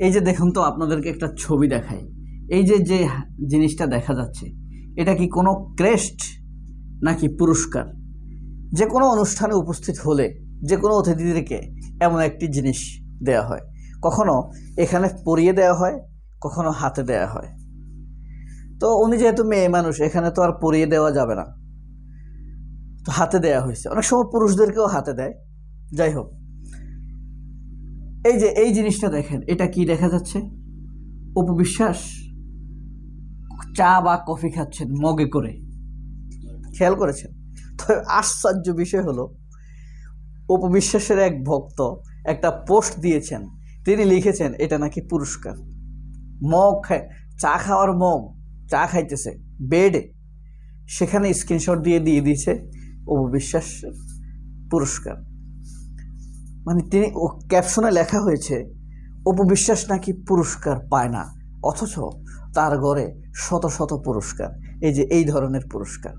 এই যে দেখুন তো, আপনাদেরকে একটা ছবি দেখাই। এই যে যে জিনিসটা দেখা যাচ্ছে, এটা কি কোনো ক্রেস্ট নাকি পুরস্কার? যে কোনো অনুষ্ঠানে উপস্থিত হলে, যে কোনো অতিথিদেরকে এমন একটি জিনিস দেয়া হয়। কখনো এখানে পরিয়ে দেওয়া হয়, কখনো হাতে দেয়া হয়। তো উনি যেহেতু মেয়ে মানুষ, এখানে তো আর পরিয়ে দেওয়া যাবে না। তো হাতে দেয়া হয়েছে। অনেক সময় পুরুষদেরকেও হাতে দেয়। যাই হোক এই যে, এই জিনিসটা দেখেন, এটা কি দেখা যাচ্ছে? উপবিশ্বাস চা বা কফি খাচ্ছেন মগে করে। খেয়াল করেছেন? তো আশ্চর্য বিষয় হলো উপবিশ্বাসের এক ভক্ত একটা পোস্ট দিয়েছেন। তিনি লিখেছেন, এটা নাকি পুরস্কার। মগ চা খাওয়ার মগ, চা খাইতেছে। বেডে। সেখানে স্ক্রিনশট দিয়ে দিয়ে দিয়েছে উপবিশ্বাস পুরস্কার। মানে তিনি ও ক্যাপশনে লেখা হয়েছে উপবিশ্বাস নাকি পুরস্কার পায় না, অথচ তার গড়ে শত শত পুরস্কার। এই যে, এই ধরনের পুরস্কার।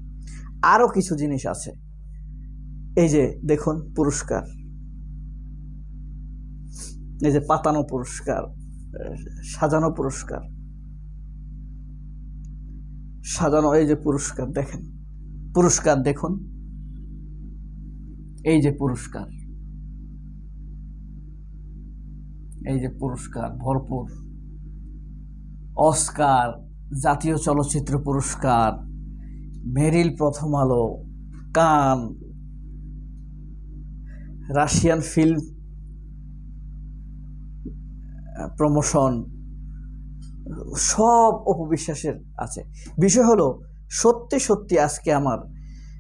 আরও কিছু জিনিস আছে। এই যে, দেখুন, পুরস্কার। এই যে, পাতানো পুরস্কার, সাজানো পুরস্কার। সাজানো, এই যে, পুরস্কার, দেখেন। পুরস্কার, দেখুন। এই যে, পুরস্কার। এই যে পুরস্কার, ভরপুর। অস্কার, জাতীয় চলচ্চিত্র পুরস্কার, মেরিল প্রথম আলো, কান, রাশিয়ান ফিল্ম প্রমোশন, সব অপবিশ্বাসের আছে। বিষয় হলো, সত্যি সত্যি আজকে আমার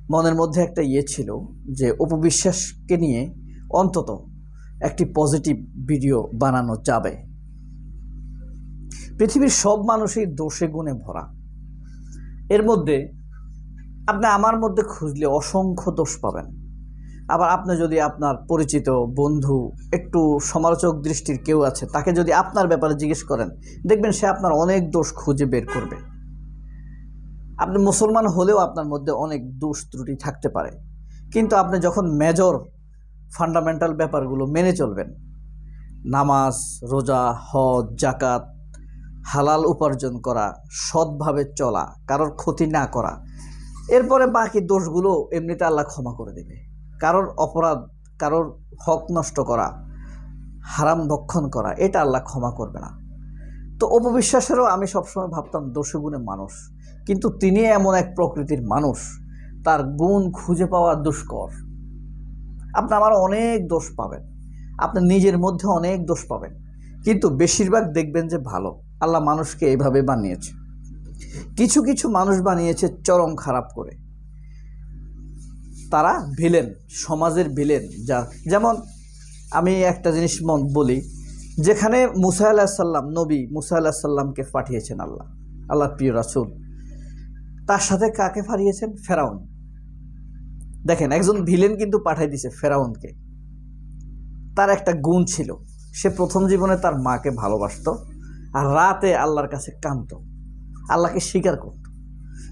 মনের মধ্যে একটা ইয়ে ছিল যে অপবিশ্বাসকে নিয়ে অন্তত একটি পজিটিভ ভিডিও বানানো যাবে। পৃথিবীর সব মানুষই দোষে গুণে ভরা। এর মধ্যে আপনি আমার মধ্যে খুঁজলে অসংখ্য দোষ পাবেন। আবার আপনি যদি আপনার পরিচিত বন্ধু, একটু সমালোচক দৃষ্টির কেউ আছে, তাকে যদি আপনার ব্যাপারে জিজ্ঞেস করেন, দেখবেন সে আপনার অনেক দোষ খুঁজে বের করবে। আপনি মুসলমান হলেও আপনার মধ্যে অনেক দোষ ত্রুটি থাকতে পারে। কিন্তু আপনি যখন মেজর ফান্ডামেন্টাল ব্যাপারগুলো মেনে চলবেন। নামাজ, রোজা, হজ জাকাত হালাল উপার্জন করা, সৎভাবে চলা, কারোর ক্ষতি না করা, এরপরে বাকি দোষগুলো এমনিতে আল্লাহ ক্ষমা করে দেবে। কারোর অপরাধ, কারোর হক নষ্ট করা, হারাম ভক্ষণ করা, এটা আল্লাহ ক্ষমা করবে না। তো অপবিশ্বাসেরও আমি সবসময় ভাবতাম দোষে গুণে মানুষ, কিন্তু তিনি এমন এক প্রকৃতির মানুষ, তার গুণ খুঁজে পাওয়া দুষ্কর। আপনি আমার অনেক দোষ পাবেন। আপনি নিজের মধ্যে অনেক দোষ পাবেন। কিন্তু বেশিরভাগ দেখবেন যে ভালো। আল্লাহ মানুষকে এইভাবে বানিয়েছে। কিছু কিছু মানুষ বানিয়েছে চরম খারাপ করে। তারা ভিলেন, সমাজের ভিলেন যা, যেমন আমি একটা জিনিস বলি, যেখানে মুসা আল্লাহ সাল্লাম নবী মুসা আল্লাহ সাল্লামকে পাঠিয়েছেন আল্লাহ আল্লাহ প্রিয় রাসুল। তার সাথে কাকে পাঠিয়েছেন? ফেরাউন। দেখেন, একজন ভিলেন কিন্তু পাঠিয়ে দিছে ফেরাউনকে। তার একটা গুণ ছিল, সে প্রথম জীবনে তার মাকে ভালোবাসতো আর রাতে আল্লাহর কাছে কান্ত আল্লাহকে স্বীকার করত।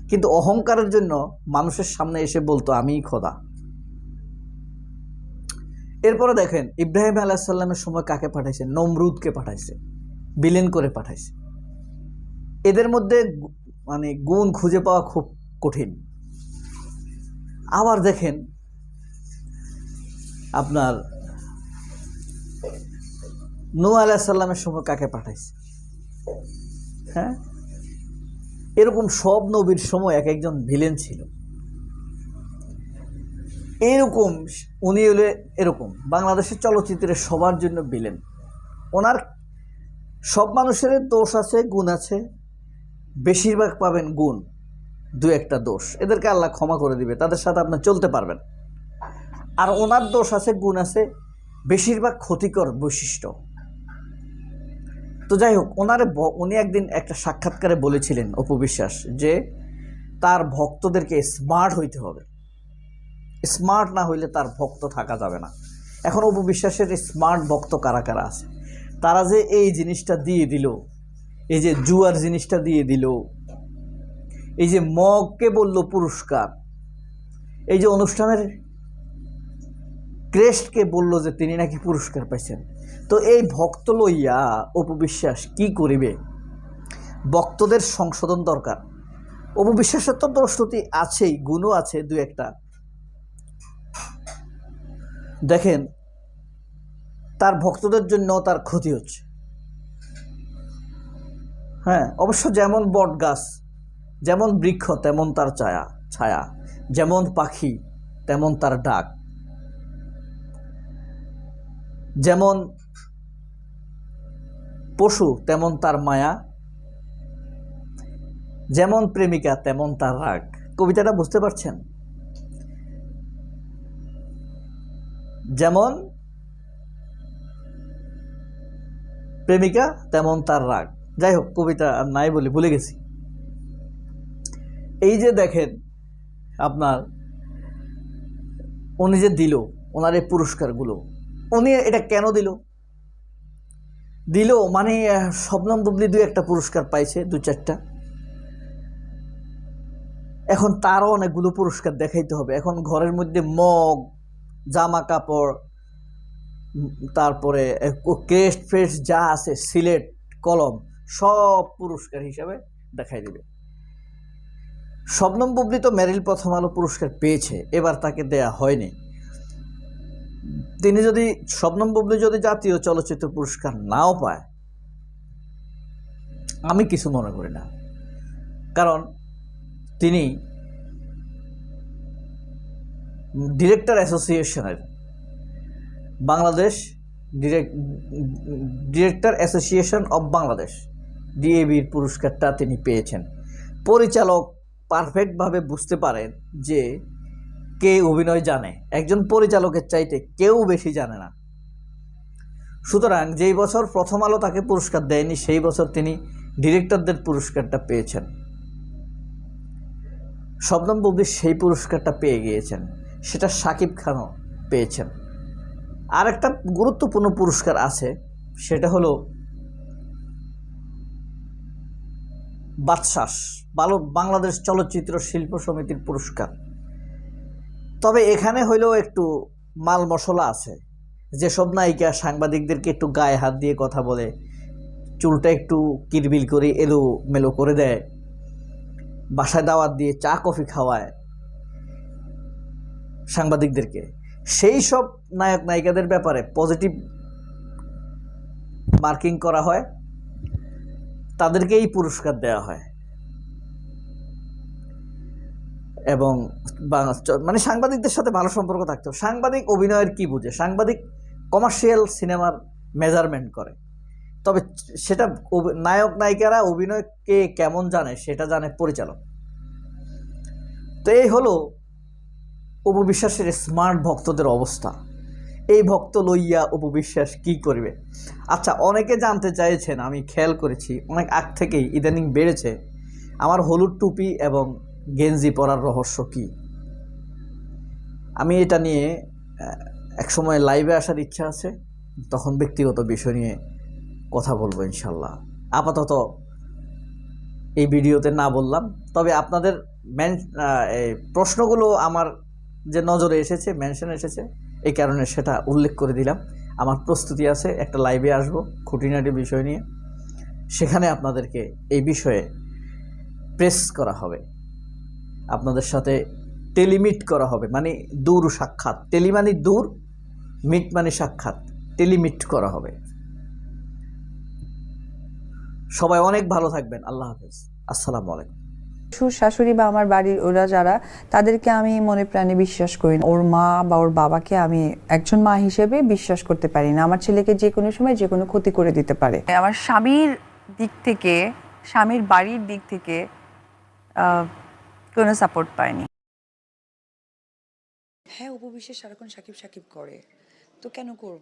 কিন্তু অহংকারের জন্য মানুষের সামনে এসে বলতো, আমিই খোদা। এরপরে দেখেন, ইব্রাহিম আলাহিসাল্লামের সময় কাকে পাঠাইছে? নমরুদকে পাঠাইছে বিলেন করে পাঠাইছে। এদের মধ্যে মানে গুণ খুঁজে পাওয়া খুব কঠিন। আবার দেখেন আপনার নু আলাহিসাল্লামের সময় কাকে পাঠাইছে? হ্যাঁ? এরকম সব নবীর সময় এক একজন ভিলেন ছিল। এরকম উনি হলে এরকম। বাংলাদেশের চলচ্চিত্রে সবার জন্য ভিলেন ওনার সব মানুষের দোষ আছে, গুণ আছে। বেশিরভাগ পাবেন গুণ। দু একটা দোষ। এদেরকে আল্লাহ ক্ষমা করে দিবে, তাদের সাথে আপনার চলতে পারবেন। আর ওনার দোষ আছে, গুণ আছে, বেশিরভাগ ক্ষতিকর বৈশিষ্ট্য। তো যাই হোক, ওনারে উনি একদিন একটা সাক্ষাৎকারে বলেছিলেন অপবিশ্বাস যে, তার ভক্তদেরকে স্মার্ট হইতে হবে। স্মার্ট না হইলে তার ভক্ত থাকা যাবে না। এখন অপবিশ্বাসের স্মার্ট ভক্ত কারা কারা আছে? তারা যে এই জিনিসটা দিয়ে দিল, এই যে জুয়ার জিনিসটা দিয়ে দিল এই যে মগকে বলল পুরস্কার, এই যে অনুষ্ঠানের ক্রেস্টকে বলল যে তিনি নাকি পুরস্কার পাইছেন। তো এই ভক্ত লইয়া অপবিশ্বাস কি করিবে? ভক্তদের সংশোধন দরকার। অপবিশ্বাসের তো দোষটি আছেই, গুণও আছে দু একটা। দেখেন, তার ভক্তদের জন্য তার ক্ষতি হচ্ছে। হ্যাঁ অবশ্য যেমন বট গাছ যেমন বৃক্ষ, তেমন তার ছায়া ছায়া। যেমন পাখি, তেমন তার ডাক। যেমন পশু, তেমন তার মায়া। যেমন প্রেমিকা, তেমন তার রাগ। কবিতাটা বুঝতে পারছেন? যেমন প্রেমিকা, তেমন তার রাগ। যাই হোক, কবিতা নাই বলি ভুলে গেছি। এই যে দেখেন আপনার উনি যে দিল, ওনার এই পুরস্কারগুলো, উনি এটা কেন দিল? দিল মানে শবনম বুবলি দুই একটা পুরস্কার পাইছে, দু চারটা। এখন তারও অনেকগুলো পুরস্কার দেখাইতে হবে। এখন ঘরের মধ্যে মগ, জামা কাপড় তারপরে ক্রেস্ট ফ্রেস্ট যা আছে, সিলেট, কলম, সব পুরস্কার হিসাবে দেখাই দেবে। শবনম বুবলি তো মেরিল প্রথম আলো পুরস্কার পেয়েছে, এবার তাকে দেয়া হয়নি। তিনি যদি, শবনম বুবলি যদি জাতীয় চলচ্চিত্র পুরস্কার নাও পায়, আমি কিছু মনে করি না। কারণ তিনি ডিরেক্টর অ্যাসোসিয়েশনের, Bangladesh direct director association of Bangladesh, ডিএবির পুরস্কারটা তিনি পেয়েছেন। পরিচালক পারফেক্টভাবে বুঝতে পারেন যে কে অভিনয় জানে। একজন পরিচালকের চাইতে কেউ বেশি জানে না। সুতরাং যেই বছর প্রথম আলো তাকে পুরস্কার দেয়নি, সেই বছর তিনি ডিরেক্টরদের পুরস্কারটা পেয়েছেন। শবনম বুবলি সেই পুরস্কারটা পেয়ে গিয়েছেন। সেটা সাকিব খানও পেয়েছেন। আর একটা গুরুত্বপূর্ণ পুরস্কার আছে, সেটা হলো বাদশাস, বালো বাংলাদেশ চলচ্চিত্র শিল্প সমিতির পুরস্কার। তবে এখানে হইলেও একটু মাল মশলা আছে। যেসব নায়িকা সাংবাদিকদেরকে একটু গায়ে হাত দিয়ে কথা বলে, চুলটা একটু কিরবিল করে এলো মেলো করে দেয়, বাসায় দাওয়াত দিয়ে চা, কফি খাওয়ায় সাংবাদিকদেরকে। সেই সব নায়ক নায়িকাদের ব্যাপারে পজিটিভ মার্কিং করা হয়। তাদেরকেই পুরস্কার দেওয়া হয়। এবং মানে সাংবাদিকদের সাথে ভালো সম্পর্ক থাকতো সাংবাদিক অভিনয়ের কি বুঝে? সাংবাদিক কমার্শিয়াল সিনেমার মেজারমেন্ট করে। তবে সেটা নায়ক নায়িকারা অভিনয়কে কেমন জানে সেটা জানে পরিচালক। তো এই হলো উপবিশ্বাসের স্মার্ট ভক্তদের অবস্থা। এই ভক্ত লইয়া উপবিশ্বাস কি করবে? আচ্ছা অনেকে জানতে চাইছেন আমি খেয়াল করেছি অনেক আগ থেকেই ইদানিং বেড়েছে আমার হলুদ টুপি এবং গেঞ্জি পরার রহস্য কি? আমি এটা নিয়ে আহ, একসময় লাইভে আসার ইচ্ছা আছে তখন ব্যক্তিগত বিষয় নিয়ে কথা বলব ইনশাল্লাহ। আপাতত এই ভিডিওতে না বললাম তবে আপনাদের মেন প্রশ্নগুলো আমার যে নজরে এসেছে মেনশন এসেছে এই কারণে সেটা উল্লেখ করে দিলাম। আমার প্রস্তুতি আছে, একটা লাইভে আসব, খুঁটিনাটি বিষয় নিয়ে। সেখানে আপনাদেরকে এই বিষয়ে প্রেস করা হবে। আপনাদের সাথে টেলিমিট করা হবে মানে দূর সাক্ষাৎ। টেলি মানে দূর মিট মানে সাক্ষাৎ। টেলিমিট করা হবে। সবাই অনেক ভালো থাকবেন। আল্লাহ হাফেজ। আসসালামু আলাইকুম। শ্বশুর শাশুড়ি বা আমার বাড়ির ওরা যারা তাদেরকে আমি মনে প্রাণে বিশ্বাস করি না। ওর মা বা ওর বাবাকে আমি একজন মা হিসেবে বিশ্বাস করতে পারি না। আমার ছেলেকে যে কোনো সময় যে কোনো ক্ষতি করে দিতে পারে। আমার স্বামীর দিক থেকে স্বামীর বাড়ির দিক থেকে আহ, কোনো সাপোর্ট পায়নি হ্যাঁ উপবিশ্বাস সারাক্ষণ সাকিব সাকিব করে। তো কেন করব?